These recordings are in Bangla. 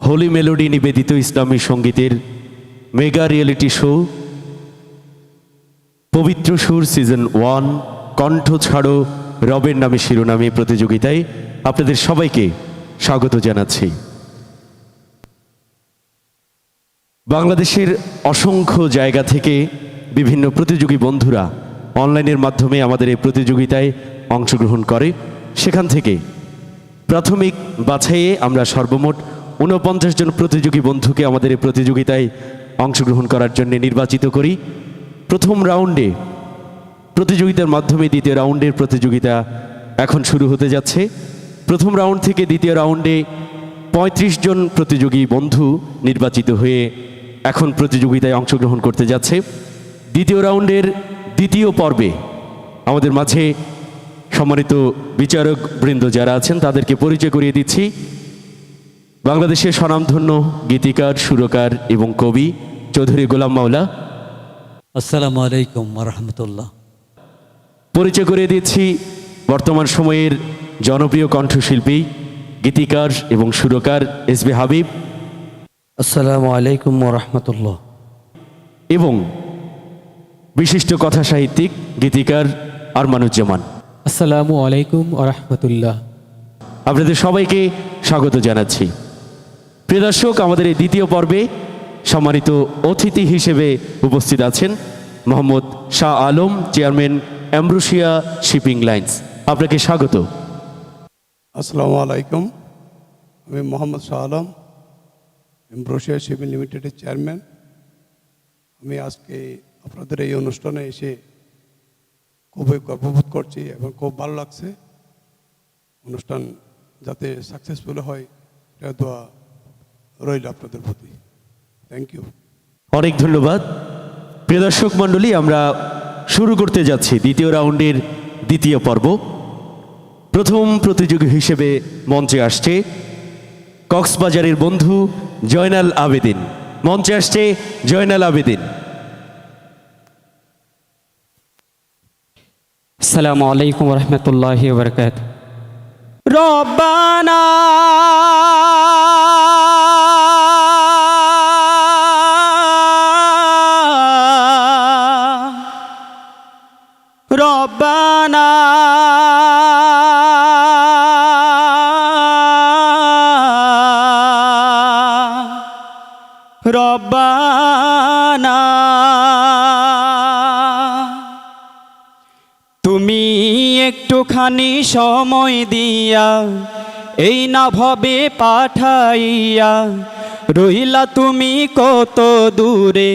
হোলি মেলোডি নিবেদিত ইসলামী সঙ্গীতের মেগা রিয়েলিটি শো, পবিত্র সুর সিজন ওয়ান, কণ্ঠ ছাড়ো রবের নামে শিরোনামে প্রতিযোগিতায় আপনাদের সবাইকে স্বাগত জানাচ্ছি। বাংলাদেশের অসংখ্য জায়গা থেকে বিভিন্ন প্রতিযোগী বন্ধুরা অনলাইনের মাধ্যমে আমাদের এই প্রতিযোগিতায় অংশগ্রহণ করে। সেখান থেকে প্রাথমিক বাছাইয়ে আমরা সর্বমোট ঊনপঞ্চাশ জন প্রতিযোগী বন্ধুকে আমাদের এই প্রতিযোগিতায় অংশগ্রহণ করার জন্য নির্বাচিত করি। প্রথম রাউন্ডে প্রতিযোগিতার মাধ্যমে দ্বিতীয় রাউন্ডের প্রতিযোগিতা এখন শুরু হতে যাচ্ছে। প্রথম রাউন্ড থেকে দ্বিতীয় রাউন্ডে পঁয়ত্রিশ জন প্রতিযোগী বন্ধু নির্বাচিত হয়ে এখন প্রতিযোগিতায় অংশগ্রহণ করতে যাচ্ছে। দ্বিতীয় রাউন্ডের দ্বিতীয় পর্বে আমাদের মাঝে সম্মানিত বিচারক বৃন্দ যারা আছেন তাদেরকে পরিচয় করিয়ে দিচ্ছি। বাংলাদেশের স্বনামধন্য গীতিকার সুরকার এবং কবি চৌধুরী গোলাম মাওলা। আসসালামু আলাইকুম রহমতুল্লাহ। পরিচয় করিয়ে দিচ্ছি বর্তমান সময়ের জনপ্রিয় কণ্ঠশিল্পী গীতিকার এবং সুরকার এস বি হাবিব। আসসালামু আলাইকুম রহমতুল্লাহ। এবং বিশিষ্ট কথা সাহিত্যিক গীতিকার আরমানুজ্জামান। আসসালামু আলাইকুম আরহামতুল্লাহ আপনাদের সবাইকে স্বাগত জানাচ্ছি। প্রিয় দর্শক আমাদের এই দ্বিতীয় পর্বে সম্মানিত অতিথি হিসেবে উপস্থিত আছেন Mohammad Shah Alam chairman Ambrosia shipping lines. আপনাকে স্বাগত। আসসালামু আলাইকুম। আমি মোহাম্মদ শাহ আলম, এমব্রোশিয়া শিপিং লিমিটেডের চেয়ারম্যান। আমি আজকে আপনাদের এই অনুষ্ঠানে এসে খুবই গর্ববোধ করছি এবং খুব ভালো লাগছে। অনুষ্ঠান যাতে সাকসেসফুল হয়, এটা দোয়া রইল আপনাদের প্রতি। থ্যাংক ইউ অনেক ধন্যবাদ। প্রিয় দর্শক মণ্ডলী, আমরা শুরু করতে যাচ্ছি দ্বিতীয় রাউন্ডের দ্বিতীয় পর্ব। প্রথম প্রতিযোগী হিসেবে মঞ্চে আসছে কক্সবাজারের বন্ধু জয়নাল আবেদিন। মঞ্চে আসছে জয়নাল আবেদিন। আসসালামু আলাইকুম রহমতুল্লাহ বরকাত রব্বানা রব্বানা সময় দিয়া, এই না ভবে পাঠাইয়া, রইলা তুমি কত দূরে,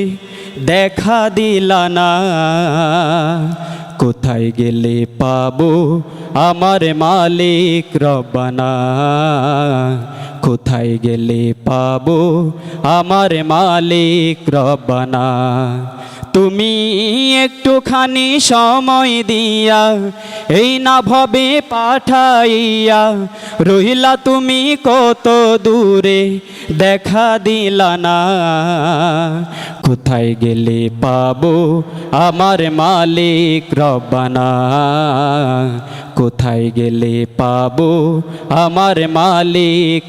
দেখা দিলা না। কোথায় গেলে পাবো আমার মালিক রব্বানা? কোথায় গেলে পাবো আমার মালিক রব্বানা? তুমি একটুখানি সময় দিয়া এই না ভবে পাঠাইয়া রহিলা তুমি কত দূরে দেখা দিলা না। কোথায় গেলে পাবো আমার মালিক রব্বানা? কোথায় গেলে পাবো আমার মালিক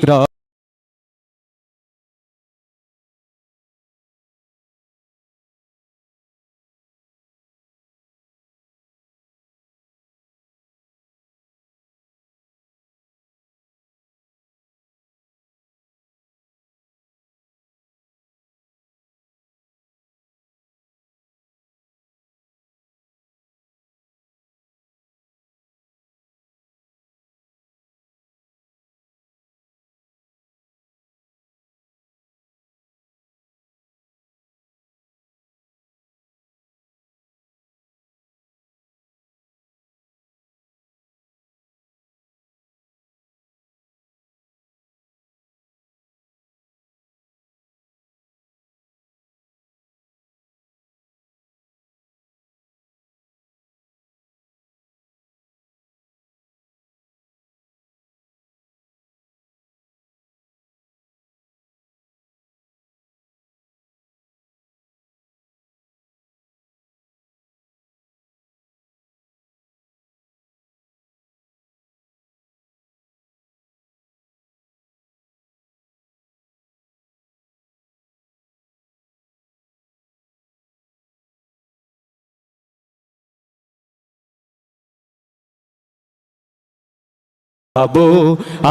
পাবো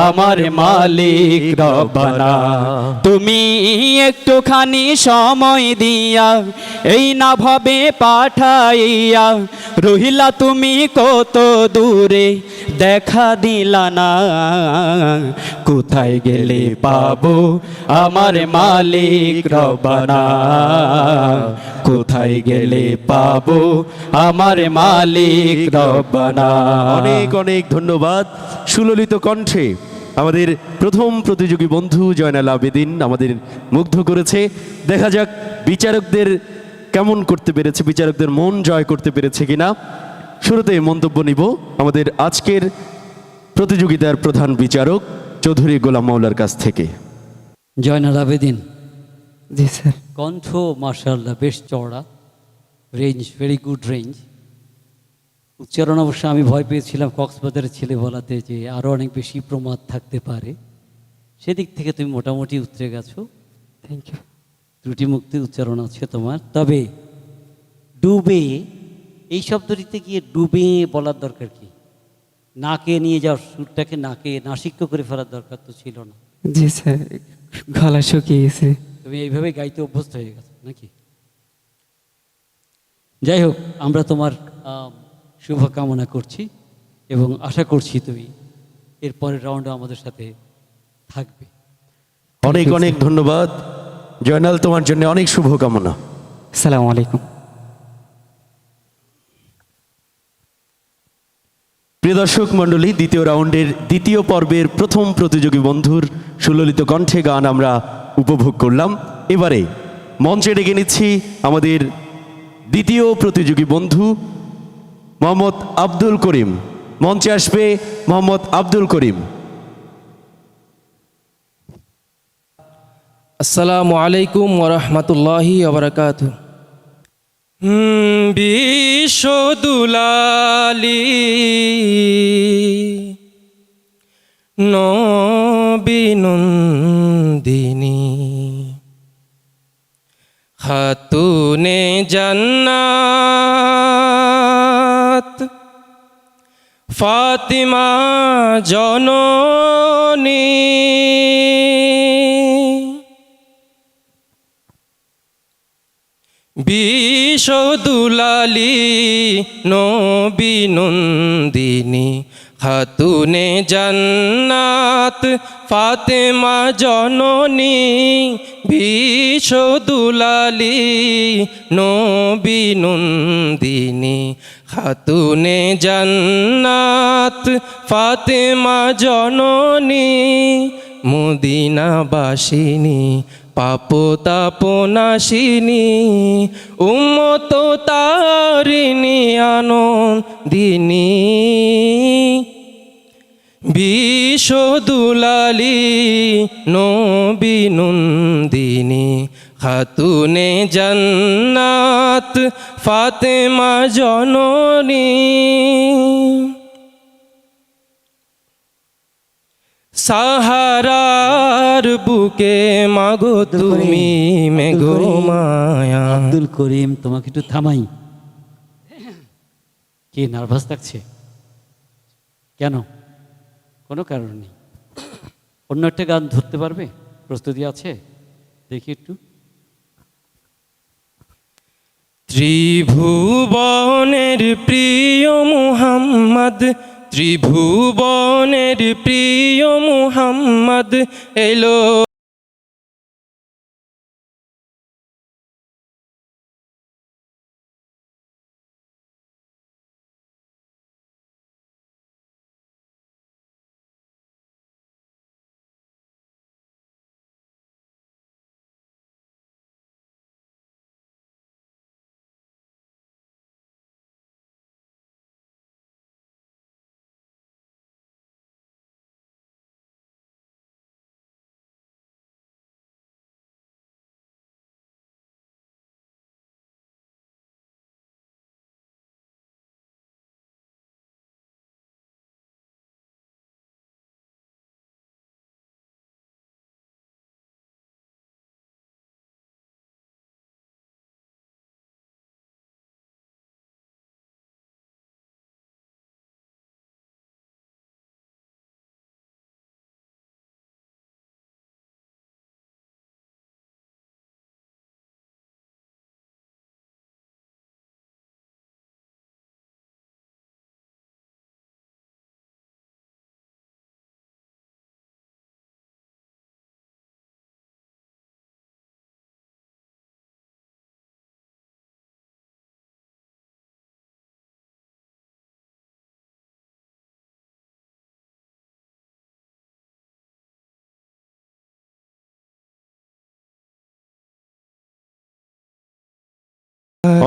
আমার মালিক রব্বানা। তুমি একটুখানি সময় দিয়া এই না ভাবে পাঠাইয়া রহিলা তুমি কত দূরে দেখা দিলা না। কোথায় গেলে পাবো আমার মালিক রব্বানা। কোথায় গেলে পাবো আমার মালিক রব্বানা। অনেক অনেক ধন্যবাদ। সুললিত কণ্ঠে আমাদের প্রথম প্রতিযোগী বন্ধু জয়নাল আবেদিন আমাদের মুগ্ধ করেছে। দেখা যাক বিচারকদের কেমন করতে পেরেছে বিচারকদের মন জয় করতে পেরেছে কিনা। শুরুতে মন্তব্য নিব আমাদের আজকের প্রতিযোগিতার প্রধান বিচারক চৌধুরী গোলাম মাওলার কাছ থেকে। জয়নাল আবেদিন। জি স্যার। কণ্ঠ মার্শাল্লাহ বেশ চওড়া। রেঞ্জ ভেরি গুড রেঞ্জ উচ্চারণ অবশ্য আমি ভয় পেয়েছিলাম কক্সবাজারের ছেলে বলাতে যে আরও অনেক বেশি প্রমাদ থাকতে পারে। সেদিক থেকে তুমি মোটামুটি উতরে গেছো। থ্যাংক ইউ ত্রুটি মুক্তি উচ্চারণ আছে তোমার। তবে ডুবে এই শব্দটিতে গিয়ে ডুবে বলার দরকার কি? নাকে নিয়ে যাওয়ার সুরটাকে নাকে নাসিক্য করে ফেলার দরকার তো ছিল না। জি স্যার গলা শুকিয়ে গেছে। তুমি এইভাবে গাইতে অভ্যস্ত হয়ে গেছো নাকি? যাই হোক আমরা তোমার শুভকামনা করছি এবং আশা করছি তুমি এর পরের রাউন্ডে আমাদের সাথে থাকবে। অনেক অনেক ধন্যবাদ। জয়নাল তোমার জন্য অনেক শুভকামনা। আসসালামু আলাইকুম। প্রিয় দর্শক মণ্ডলী দ্বিতীয় রাউন্ডের দ্বিতীয় পর্বের প্রথম প্রতিযোগী বন্ধুর সুললিত কণ্ঠে গান আমরা উপভোগ করলাম। এবারে মঞ্চে ডেকে নিচ্ছি আমাদের দ্বিতীয় প্রতিযোগী বন্ধু মোহাম্মদ আব্দুল করিম। মঞ্চে আসবে মোহাম্মদ আব্দুল করিম। আসসালামু আলাইকুম ওরহমতুল্লাহি ওবরাকাত বিশ্বদুলালি নবিনন্দিনী খাতুনে জান্নাত। ফাতিমা জননী। বিশদুলালি নবিনন্দিনী খাতুনে জান্নাত। ফাতেমা জননী বিশদুলালি নবিনন্দিনী খাতুনে জান্নাত ফাতেমা জননী মুদিনা মুদিনাবাসিনী পাপ তাপনাশিনী উম্মত তারিণী আনন্দিনী। বিশদুলালি নবিনন্দিনী খাতুনে জান্নাত ফাতেমা জননী। সাহারার বুকে মাগো তুমি মেঘো মায়া। আব্দুল করিম তোমাকে একটু থামাই। কি নার্ভাস থাকছে কেন? কোনো কারণ নেই। অন্য একটা গান ধরতে পারবে? প্রস্তুতি আছে? দেখি একটু। ত্রিভুবনের প্রিয় মুহাম্মদ ত্রিভুবনের প্রিয় মুহাম্মদ এলো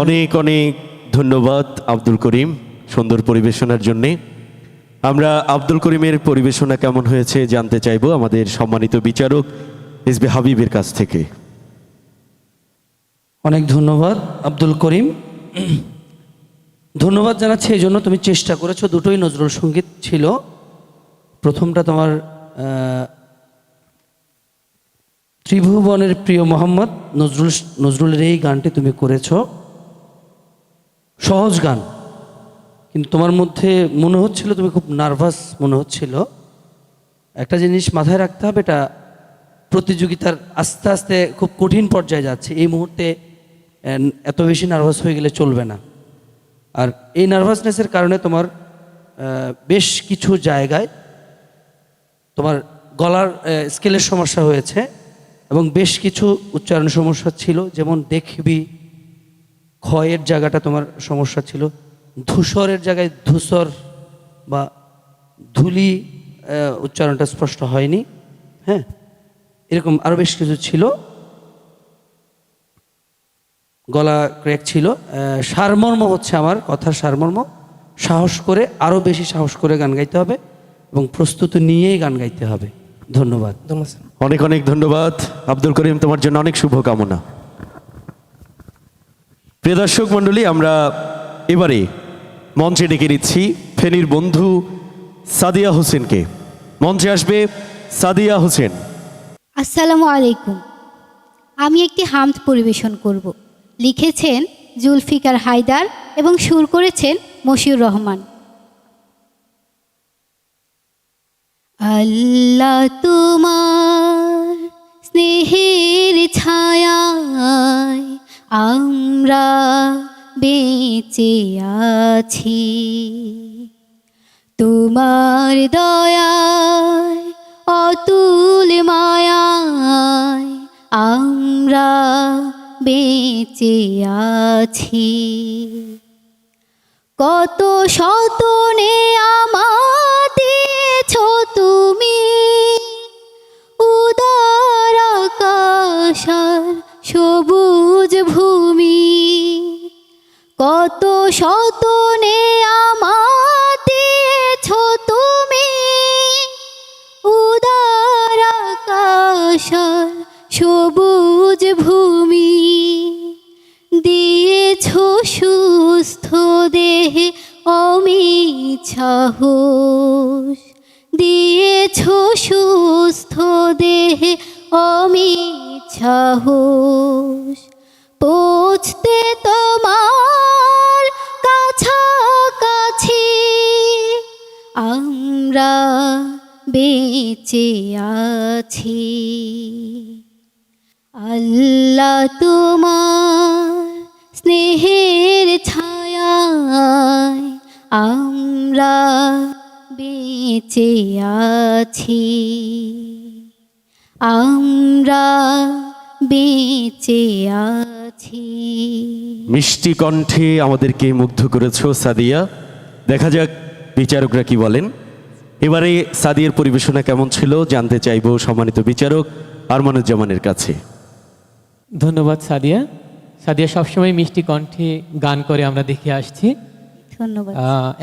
অনেক অনেক ধন্যবাদ আব্দুল করিম সুন্দর পরিবেশনার জন্যে। আমরা আব্দুল করিমের পরিবেশনা কেমন হয়েছে জানতে চাইব আমাদের সম্মানিত বিচারক এসবি হাবিবের কাছ থেকে। অনেক ধন্যবাদ আব্দুল করিম। ধন্যবাদ জানাচ্ছি, এই জন্য তুমি চেষ্টা করেছ, দুটোই নজরুল সংগীত ছিল। প্রথমটা তোমার ত্রিভুবনের প্রিয় মোহাম্মদ নজরুল, নজরুলের এই গানটি তুমি করেছ। সহজ গান। কিন্তু তোমার মধ্যে মনে হচ্ছিল, তুমি খুব নার্ভাস মনে হচ্ছিল। একটা জিনিস মাথায় রাখতে হবে, এটা প্রতিযোগিতার আস্তে আস্তে খুব কঠিন পর্যায়ে যাচ্ছে। এই মুহূর্তে এত বেশি নার্ভাস হয়ে গেলে চলবে না। আর এই নার্ভাসনেসের কারণে তোমার বেশ কিছু জায়গায় তোমার গলার স্কেলের সমস্যা হয়েছে এবং বেশ কিছু উচ্চারণ সমস্যা ছিল, যেমন দেখবি ক্ষয়ের জায়গাটা তোমার সমস্যা ছিল? ধূসরের জায়গায় ধূসর বা ধুলি উচ্চারণটা স্পষ্ট হয়নি। হ্যাঁ? এরকম আরও বেশ কিছু ছিল। গলা ক্র্যাক ছিল। সারমর্ম হচ্ছে আমার কথার সারমর্ম। সাহস করে আরও বেশি সাহস করে গান গাইতে হবে এবং প্রস্তুতি নিয়েই গান গাইতে হবে। ধন্যবাদ। অনেক অনেক ধন্যবাদ। আব্দুল করিম তোমার জন্য অনেক শুভকামনা। প্রিয় দর্শক মণ্ডলী, আমরা এবারে মঞ্চে ডেকে নিচ্ছি ফেনীর বন্ধু সাদিয়া হোসেনকে। মঞ্চে আসবে সাদিয়া হোসেন। আসসালামু আলাইকুম। আমি একটি হামদ পরিবেশন করব। লিখেছেন জুলফিকার হায়দার এবং সুর করেছেন মশিউর রহমান। আল্লাহ তোমার স্নেহের ছায়ায় আমরা বেঁচে আছি। তোমার দয়ায় অতুল মায়ায় আমরা বেঁচে আছি। কত শতনে আমাদিয়েছ তুমি। কত শতনে আমাদিয়েছ তুমি? উদার আকাশ সবুজ ভূমি দিয়েছ সুস্থ দেহে অমিত সাহস। দিয়েছ সুস্থ বেঁচে আছি আল্লাহ তোমার স্নেহের ছায়ায় আমরা বেঁচে আছি আমরা বেঁচে আছি মিষ্টি কণ্ঠে আমাদেরকে মুগ্ধ করেছ সাদিয়া। দেখা যাক বিচারকরা কি বলেন। এবারে সাদিয়ার পরিবেশনা কেমন ছিল জানতে চাইব সম্মানিত বিচারক আরমানুজ্জামানের কাছে। ধন্যবাদ সাদিয়া। সাদিয়া সবসময় মিষ্টি কণ্ঠে গান করে আমরা দেখে আসছি। ধন্যবাদ।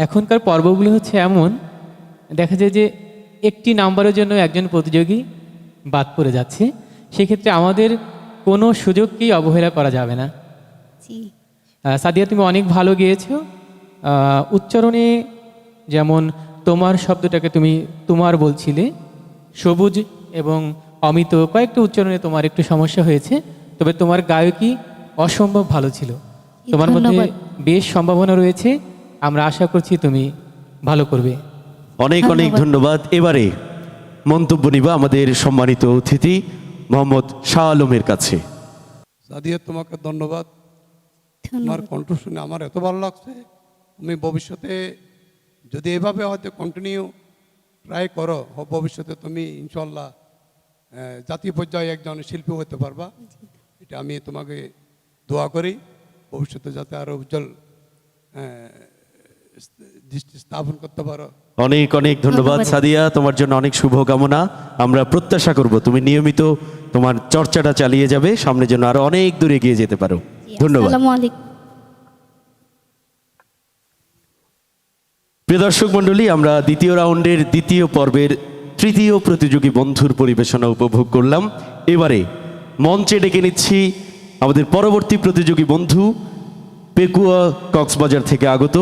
এখনকার পর্বগুলো হচ্ছে এমন দেখা যায় যে একটি নাম্বারের জন্য একজন প্রতিযোগী বাদ পড়ে যাচ্ছে। সেক্ষেত্রে আমাদের কোনো সুযোগকেই অবহেলা করা যাবে না। সাদিয়া তুমি অনেক ভালো গেয়েছো। উচ্চারণে যেমন তোমার শব্দটাকে তুমি তোমার বলছিলে সবুজ এবং অমিত কয়েকটা উচ্চারণে তোমার একটু সমস্যা হয়েছে তবে তোমার গায়কী অসম্ভব ভালো ছিল। তোমার মধ্যে বেশ সম্ভাবনা রয়েছে আমরা আশা করছি তুমি ভালো করবে। অনেক অনেক ধন্যবাদ। এবারে মন্তব্য নিবা আমাদের সম্মানিত অতিথি মোহাম্মদ শাহ আলমের কাছে। সাদিয়া তোমাকে ধন্যবাদ। তোমার কণ্ঠ শুনে আমার এত ভালো লাগছে। তুমি ভবিষ্যতে যদি এভাবে হয়তো কন্টিনিউ ট্রাই করো ভবিষ্যতে তুমি ইনশাল্লাহ জাতীয় পর্যায়ে একজন শিল্পী হতে পারবা। এটা আমি তোমাকে দোয়া করি ভবিষ্যতে যাতে আরও উজ্জ্বল দৃষ্টি স্থাপন করতে পারো। অনেক অনেক ধন্যবাদ ধন্যবাদ। সাদিয়া। তোমার জন্য অনেক শুভকামনা। আমরা প্রত্যাশা করব তুমি নিয়মিত তোমার চর্চাটা চালিয়ে যাবে সামনে জন্য আরও অনেক দূরে এগিয়ে যেতে পারো। ধন্যবাদ আসসালামু আলাইকুম প্রিয় দর্শক মণ্ডলী, আমরা দ্বিতীয় রাউন্ডের দ্বিতীয় পর্বের তৃতীয় প্রতিযোগী বন্ধুর পরিবেশনা উপভোগ করলাম। এবারে মঞ্চে ডেকে নিচ্ছি আমাদের পরবর্তী প্রতিযোগী বন্ধু, পেকুয়া কক্সবাজার থেকে আগত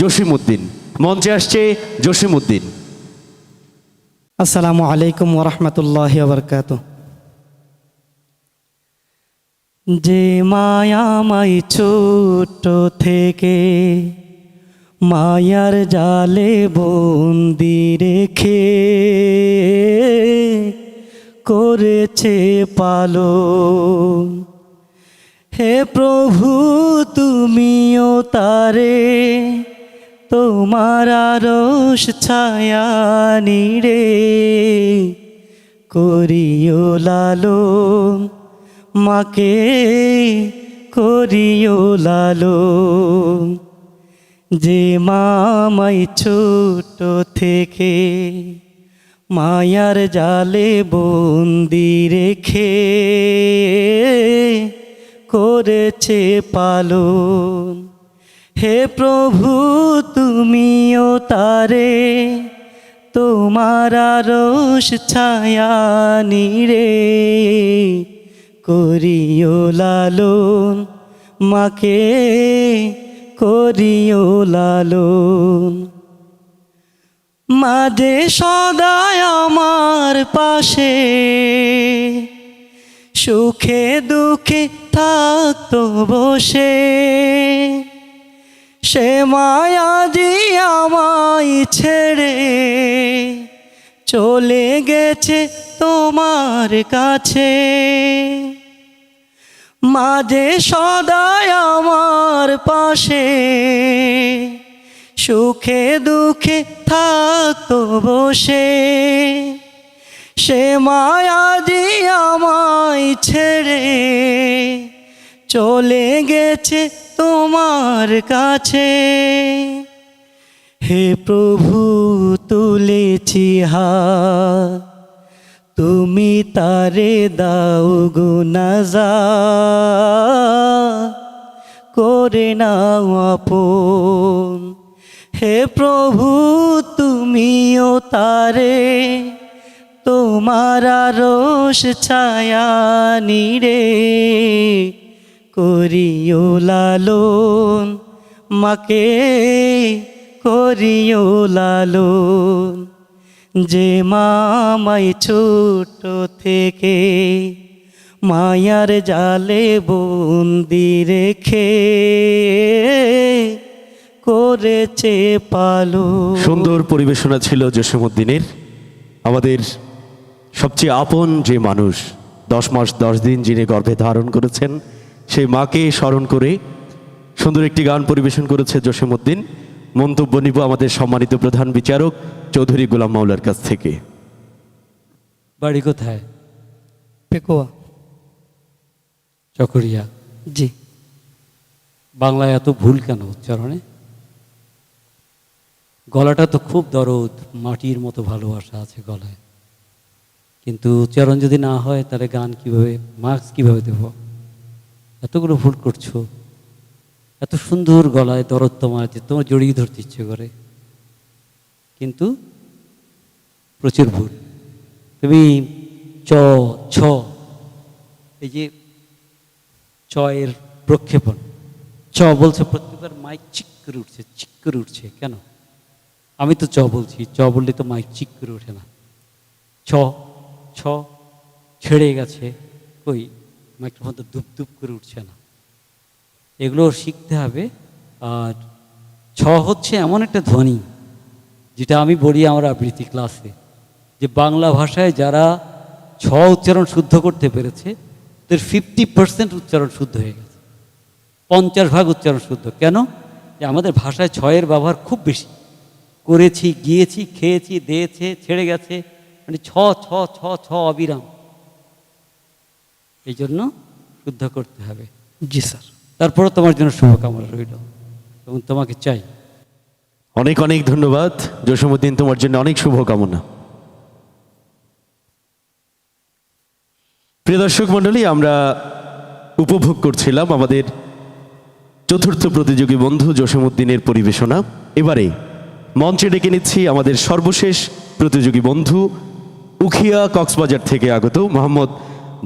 জসিমউদ্দিন। মঞ্চে আসছে জসিমউদ্দিন। আসসালামু আলাইকুম ওরহমতুল্লাহ বরকাত যে মায়ামাই ছোট থেকে মায়ার জালে বন্দি রেখে করেছে পালো হে প্রভু, তুমিও তারে তোমার রোষ ছায়া নিরে করিও লালো মাকে করিও লালো যে মামাই ছোট থেকে মায়ার জালে বন্দি রেখে করেছে পালন। হে প্রভু, তুমিও তারে তোমার রোষ ছায়া নিরে করিও লালন মাকে। করিও লালন। মাঝে সদায় আমার পাশে, সুখে দুঃখে থাকতো বসে। সে মায়াজি আমায় ছেড়ে চলে গেছে তোমার কাছে। মাঝে সদায় আমার পাশে। সুখে দুঃখে থাকতো বসে। সে মায়াজি আমায় ছেড়ে চলে গেছে তোমার কাছে। হে প্রভু, তুলেছি হাত। তুমি তারে দাও গুনাজা, করে নাও আপন। হে প্রভু, তুমিও তারে, তোমার রোষ ছায়া নিরে করিও লালন, মাকে করিও লালন। যে মামাই ছোট থেকে মায়ার জালে বন্দি রেখে করেছে পালো সুন্দর পরিবেশনা ছিল জসীমউদ্দিনের। আমাদের সবচেয়ে আপন যে মানুষ, দশ মাস, দশ দিন যিনি গর্ভে ধারণ করেছেন, সেই মাকে স্মরণ করে সুন্দর একটি গান পরিবেশন করেছে জসীমউদ্দিন। মন্তব্য নিব আমাদের সম্মানিত প্রধান বিচারক চৌধুরী গোলাম মাওলার কাছ থেকে। বাড়ি কোথায়? পেকোয়া। চকরিয়া। জি। বাংলায় এত ভুল কেন উচ্চারণে? গলাটা তো খুব দরদ মাটির মতো ভালোবাসা আছে গলায়। কিন্তু উচ্চারণ যদি না হয় তাহলে গান কীভাবে মার্কস কীভাবে দেব? এতগুলো ভুল করছ। এত সুন্দর গলায় দরদ তোমার আছে তোমার জড়িয়ে ধরতে ইচ্ছে করে। কিন্তু প্রচুর ভুল। তুমি চ, ছ, এই যে চয়ের প্রক্ষেপণ। চ বলছে প্রত্যেকবার মাইক চিক করে উঠছে, চিক করে উঠছে, কেন? আমি তো চ বলছি, চ বললে তো মাইক চিক করে ওঠে না। ছ ছ, ছেড়ে গেছে, কই? মাইক্রোফোন তো দুপ দুপ করে উঠছে না। এগুলো শিখতে হবে। আর ছ হচ্ছে এমন একটা ধ্বনি, যেটা আমি বলি আমার আবৃত্তি ক্লাসে, যে বাংলা ভাষায় যারা ছ উচ্চারণ শুদ্ধ করতে পেরেছে, তাদের ফিফটি পার্সেন্ট উচ্চারণ শুদ্ধ হয়ে গেছে। পঞ্চাশ ভাগ উচ্চারণ শুদ্ধ। কেন? যে আমাদের ভাষায় ছয়ের ব্যবহার খুব বেশি। করেছি, গিয়েছি, খেয়েছি, দিয়েছে, ছেড়ে গেছে মানে ছ ছ ছ ছ অবিরাম। এই জন্য শুদ্ধ করতে হবে। জি স্যার। তারপরে তোমার জন্য শুভকামনা রইল এবং তোমাকে চাই। অনেক অনেক ধন্যবাদ। জসীমউদ্দিন, তোমার জন্য অনেক শুভকামনা। প্রিয় দর্শক মণ্ডলী, আমরা উপভোগ করছিলাম আমাদের চতুর্থ প্রতিযোগী বন্ধু জসীমউদ্দিনের পরিবেশনা। এবারে মঞ্চে ডেকে নিচ্ছি আমাদের সর্বশেষ প্রতিযোগী বন্ধু উখিয়া কক্সবাজার থেকে আগত মোহাম্মদ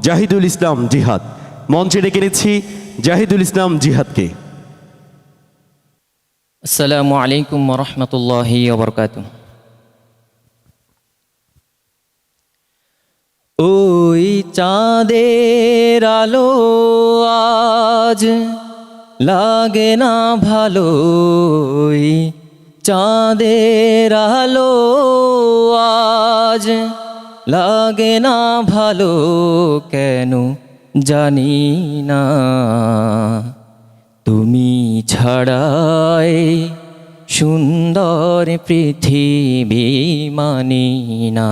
জাহিদুল ইসলাম জিহাদ। মঞ্চে ডেকে নিচ্ছি জাহিদুল ইসলাম জিহাদকে। আসসালামু আলাইকুম রহমতুল্লাহি ওবরকাত ওই চাঁদের আলো আজ লাগে না ভালো চাঁদের আলো আজ লাগে না ভালো, কেন জানি না। তুমি ছাড়াই সুন্দর পৃথিবী মানি না।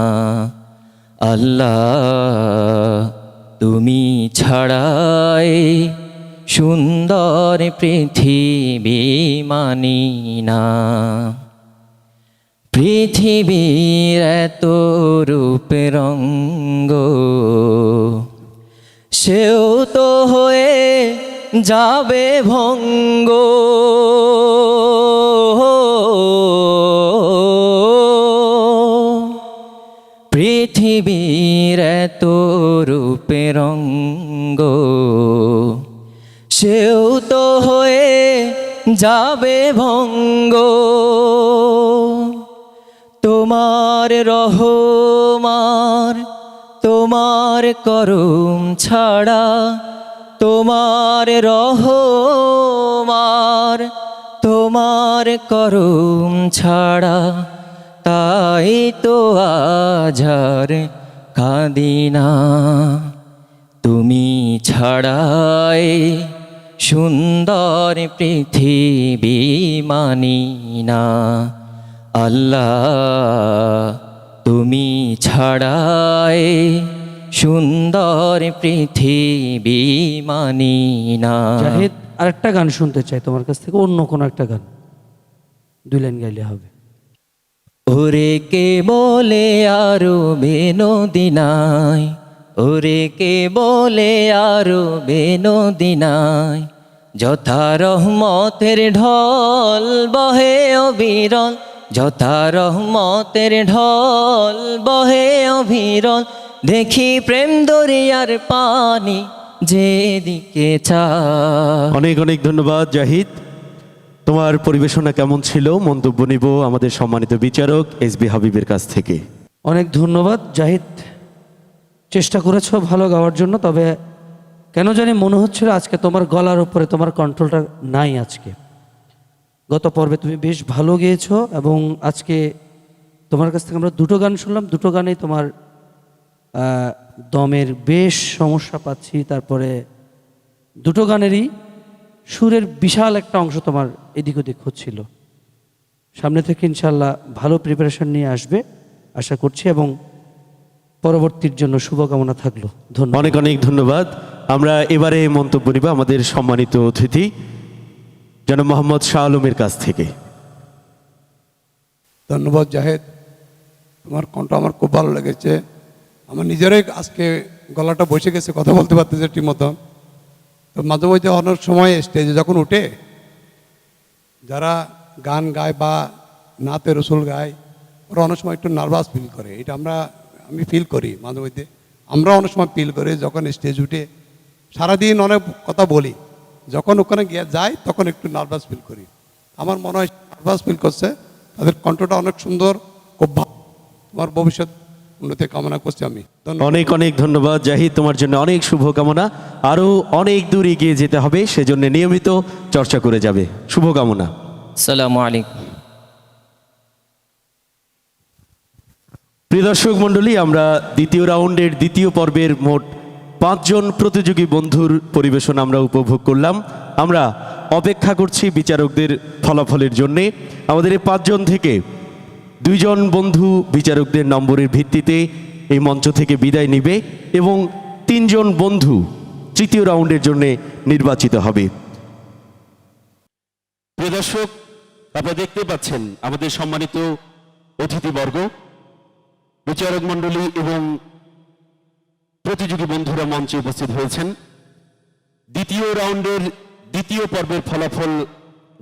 আল্লাহ, তুমি ছাড়াই সুন্দর পৃথিবী মানি না। পৃথিবীর এত রূপ রঙ্গ সেও তো হয়ে যাবে ভঙ্গ। পৃথিবীর এত রূপে রঙ্গ। সেও তো হয়ে যাবে ভঙ্গ। তোমার রহমার তোমার করুম ছাড়া তোমার রহমার তোমার করুম ছাড়া, তাই তো আঝার কাঁদিনা তুমি ছাড়াই সুন্দর পৃথিবী মানি না। আল্লাহ তুমি ছাড়াই সুন্দর পৃথিবী মানি না। জাহিদ আরেকটা গান শুনতে চাই তোমার কাছ থেকে অন্য কোনো একটা গান। দুই লাইন গাইলে হবে। ওরে কে বলে আরও বেনদিনায় ওরে কে বলে আরও বেনদিনায় যথা রহমতের ঢল বহে অবিরল যথা রহমতের ঢল বহে অবিরল দেখি প্রেম দরিয়ার পানি যেদিকে চা অনেক অনেক ধন্যবাদ জাহিদ। তোমার পরিবেশনা কেমন ছিল? মন্তব্য নিব আমাদের সম্মানিত বিচারক এস বি হাবিবের কাছ থেকে। অনেক ধন্যবাদ জাহিদ। চেষ্টা করেছ ভালো গাওয়ার জন্য তবে কেন জানি মনে হচ্ছিল আজকে তোমার গলার উপরে তোমার কন্ট্রোলটা নাই আজকে। গত পর্বে তুমি বেশ ভালো গেয়েছো এবং আজকে তোমার কাছ থেকে আমরা দুটো গান শুনলাম। দুটো গানেই তোমার দমের বেশ সমস্যা পাচ্ছি। তারপরে দুটো গানেরই সুরের বিশাল একটা অংশ তোমার এদিক ওদিক হচ্ছিল। সামনে থেকে ইনশাল্লাহ ভালো প্রিপারেশন নিয়ে আসবে, আশা করছি, এবং পরবর্তীর জন্য শুভকামনা থাকল। ধন্যবাদ। অনেক অনেক ধন্যবাদ। আমরা এবারে মন্তব্য নিব আমাদের সম্মানিত অতিথি। যেন মোহাম্মদ শাহ আলমের কাছ থেকে। ধন্যবাদ জাহেদ। তোমার কণ্ঠ আমার খুব ভালো লেগেছে। আমার নিজেরাই আজকে গলাটা বসে গেছে, কথা বলতে পারতেছে ঠিক মতন তো মাঝে মাঝে অনেক সময় স্টেজে যখন উঠে, যারা গান গায় বা নাতে রসুল গায়, ওরা অনেক সময় একটু নার্ভাস ফিল করে। এটা আমরা, আমি ফিল করি মাঝে মধ্যে আমরা অনেক সময় ফিল করি যখন স্টেজ উঠে। সারাদিন অনেক কথা বলি। যখন ওখানে গিয়ে যাই তখন একটু নার্ভাস ফিল করি। আমার মনে হয় নার্ভাস ফিল করছে। তাদের কণ্ঠটা অনেক সুন্দর খুব ভালো। তোমার ভবিষ্যৎ উন্নতি কামনা করছি আমি। অনেক অনেক ধন্যবাদ জাহিদ। তোমার জন্য অনেক শুভকামনা। আরও অনেক দূর এগিয়ে যেতে হবে সেজন্য নিয়মিত চর্চা করে যাবে। শুভকামনা। আসসালামু আলাইকুম। প্রিয় দর্শক মণ্ডলী আমরা দ্বিতীয় রাউন্ডের দ্বিতীয় পর্বের মোট পাঁচজন প্রতিযোগী বন্ধুর পরিবেশন আমরা উপভোগ করলাম। আমরা অপেক্ষা করছি বিচারকদের ফলাফলের জন্যে। আমাদের এই পাঁচজন থেকে দুইজন বন্ধু বিচারকদের নম্বরের ভিত্তিতে এই মঞ্চ থেকে বিদায় নিবে এবং তিনজন বন্ধু তৃতীয় রাউন্ডের জন্য নির্বাচিত হবে। প্রিয় দর্শক, আপনারা দেখতে পাচ্ছেন আমাদের সম্মানিত অতিথিবর্গ, বিচারক মণ্ডলী এবং প্রতিযোগী বন্ধুরা মঞ্চে উপস্থিত হয়েছেন। দ্বিতীয় রাউন্ডের দ্বিতীয় পর্বের ফলাফল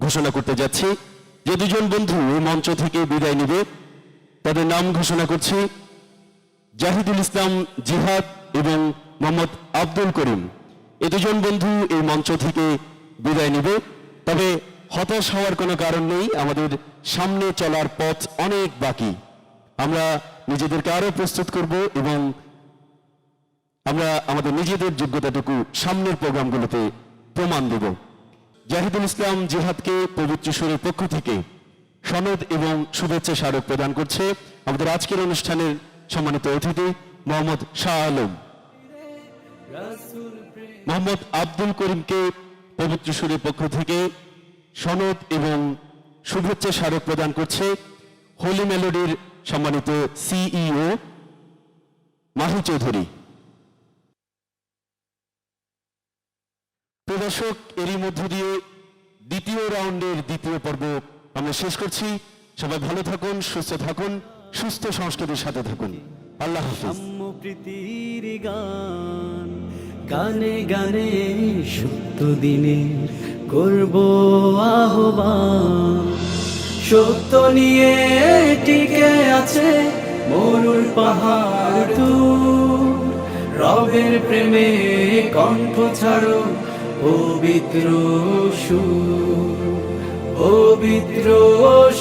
ঘোষণা করতে যাচ্ছি। যে দুজন বন্ধু মঞ্চ থেকে বিদায় নেবে, তাদের নাম ঘোষণা করছি। জাহিদুল ইসলাম জিহাদ এবং মোহাম্মদ আব্দুল করিম। এ দুজন বন্ধু এই মঞ্চ থেকে বিদায় নেবে। তবে হতাশ হওয়ার কোনো কারণ নেই, আমাদের সামনে চলার পথ অনেক বাকি। আমরা নিজেদেরকে আরও প্রস্তুত করব এবং আমরা আমাদের নিজেদের যোগ্যতাটুকু সামনের প্রোগ্রামগুলোতে প্রমাণ দেব। জাহিদুল ইসলাম জিহাদকে পবিত্র সুরের পক্ষ থেকে সনদ এবং শুভেচ্ছা স্মারক প্রদান করছে আমাদের আজকের অনুষ্ঠানের সম্মানিত অতিথি মোহাম্মদ শাহ আলম। মোহাম্মদ আব্দুল করিমকে পবিত্র সুরের পক্ষ থেকে সনদ এবং শুভেচ্ছা স্মারক প্রদান করছে হোলি মেলোডির সম্মানিত সিইও মাহি চৌধুরী। প্রদর্শক এরই মধ্য দিয়ে দ্বিতীয় রাউন্ডের দ্বিতীয় পর্ব আমরা শেষ করছি। সবাই ভালো থাকুন, সুস্থ থাকুন, সুস্থ সংস্কৃতির সাথে থাকুন। আল্লাহ প্রীতির গান, গানে গানে সত্য দিনের করব আহ্বান। সত্য নিয়ে টিকে আছে মরুর পাহাড় রবের প্রেমে কণ্ঠ ছাড়ো পবিত্র সুর পবিত্র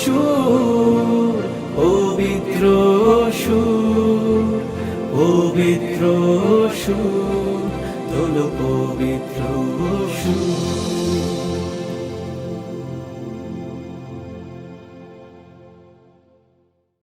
সুর পবিত্র সুর পবিত্র সুর তোলো পবিত্র